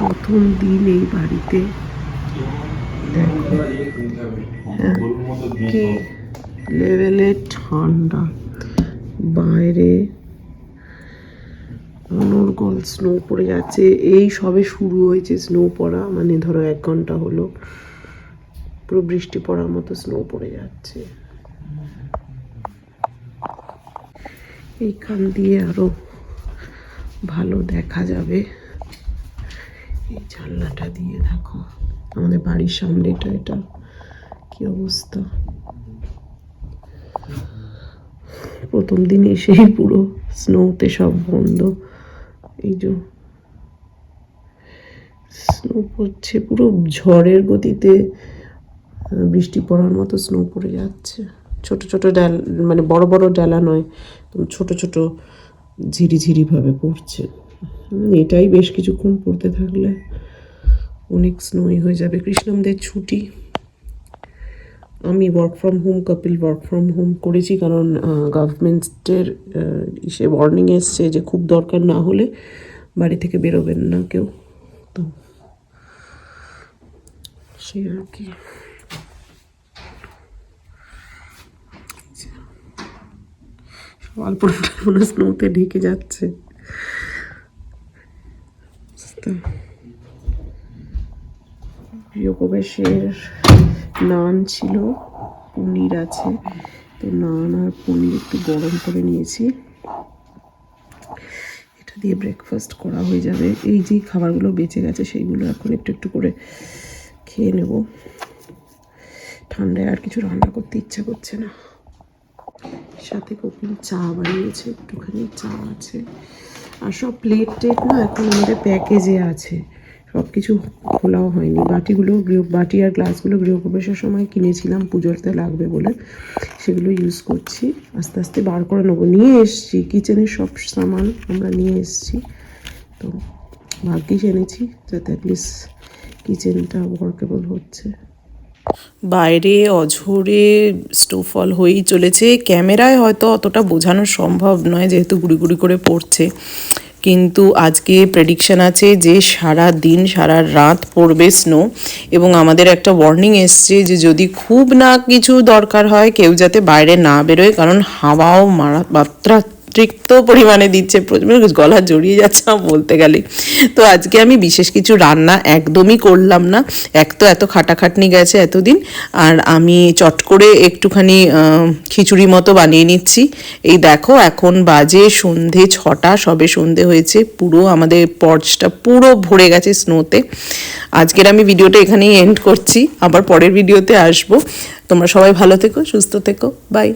প্রথম দিন এই বাড়িতে। লেভেলে ঠান্ডা। বাইরে অনর্গল স্নো পড়ে যাচ্ছে। এই সবে শুরু হয়েছে স্নো পড়া মানে ধরো এক ঘণ্টা হলো। পুরো বৃষ্টি পড়ার মতো স্নো পড়ে যাচ্ছে। এইখান দিয়ে আরও ভালো দেখা যাবে। এই জানলাটা দিয়ে দেখো। আমাদের বাড়ির সামনেটা, এটা কি অবস্থা? প্রথম দিন এসেই পুরো স্নোতে সব বন্ধ। এই যে স্নো পড়ছে, পুরো ঝড়ের গতিতে বৃষ্টি পড়ার মতো স্নো পড়ে যাচ্ছে। ছোট ছোট ডাল মানে বড় বড় ডালা নয় ছোট ছোট ঝিরিঝিরি ভাবে পড়ছে। এটাই বেশ কিছুক্ষণ পড়তে থাকলে অনেক স্নোই হয়ে যাবে। কৃষ্ণমদের ছুটি। আমি work from home Kapil work from home করেছি কারণ গভর্নমেন্টের ইসে ওয়ার্নিং এসছে যে খুব দরকার না হলে বাড়ি থেকে বেরোবেন না কেউ। তো সে আর কি। অল্প স্নোতে ঢেকে যাচ্ছে। গৃহপ্রবেশের নান ছিল, পনির আছে। তো নান আর পনির একটু গরম করে নিয়েছি। এটা দিয়ে ব্রেকফাস্ট করা হয়ে যাবে। এই যে খাবারগুলো বেঁচে গেছে, সেইগুলো এখন একটু একটু করে খেয়ে নেব। ঠান্ডায় আর কিছু রান্না করতে ইচ্ছা করছে না। সাথে কপিল চা বানিয়েছে, একটুখানি চা আছে। আর সব প্লেট টেট না এখন আমাদের প্যাকেজে আছে। সব কিছু খোলাও হয়নি। বাটিগুলো গৃহ বাটি আর গ্লাসগুলো গৃহপ্রবেশের সময় কিনেছিলাম, পুজোতে লাগবে বলে। সেগুলো ইউজ করছি। আস্তে আস্তে বার করে নেব। নিয়ে এসছি। কিচেনের সব সামান আমরা নিয়ে এসছি। তো ভাগ্যিস এনেছি, যাতে অ্যাটলিস্ট কিচেনটা ওয়ার্কেবল হচ্ছে। বাইরে অঝোরে স্নোফল হয়েই চলেছে। ক্যামেরায় হয়তো অতটা বোঝানো সম্ভব নয়, যেহেতু গুড়ি গুড়ি করে পড়ছে। কিন্তু আজকে প্রেডিকশন আছে যে সারা দিন, সারা রাত পড়বে স্নো এবং আমাদের একটা ওয়ার্নিং এসছে যে যদি খুব না কিছু দরকার হয়, কেউ যাতে বাইরে না বেরোয়, কারণ হাওয়াও মারা মাত্রাতিরিক্ত পরিমাণে দিচ্ছে প্রচুর গলা জড়িয়ে যাচ্ছে বলতে গেলে। তো আজকে আমি বিশেষ কিছু রান্না একদমই করলাম না। এক তো এত খাটাখাটনি গেছে এতদিন, আর আমি চট করে একটুখানি খিচুড়ি মতো বানিয়ে নিচ্ছি। এই দেখো, এখন বাজে সন্ধে ছটা, সবে সন্ধে হয়েছে, পুরো আমাদের পর্চটা পুরো ভরে গেছে স্নোতে। আজকের আমি ভিডিওটা এখানেই এন্ড করছি, আবার পরের ভিডিওতে আসব। তোমরা সবাই ভালো থেকো, সুস্থ থেকো বাই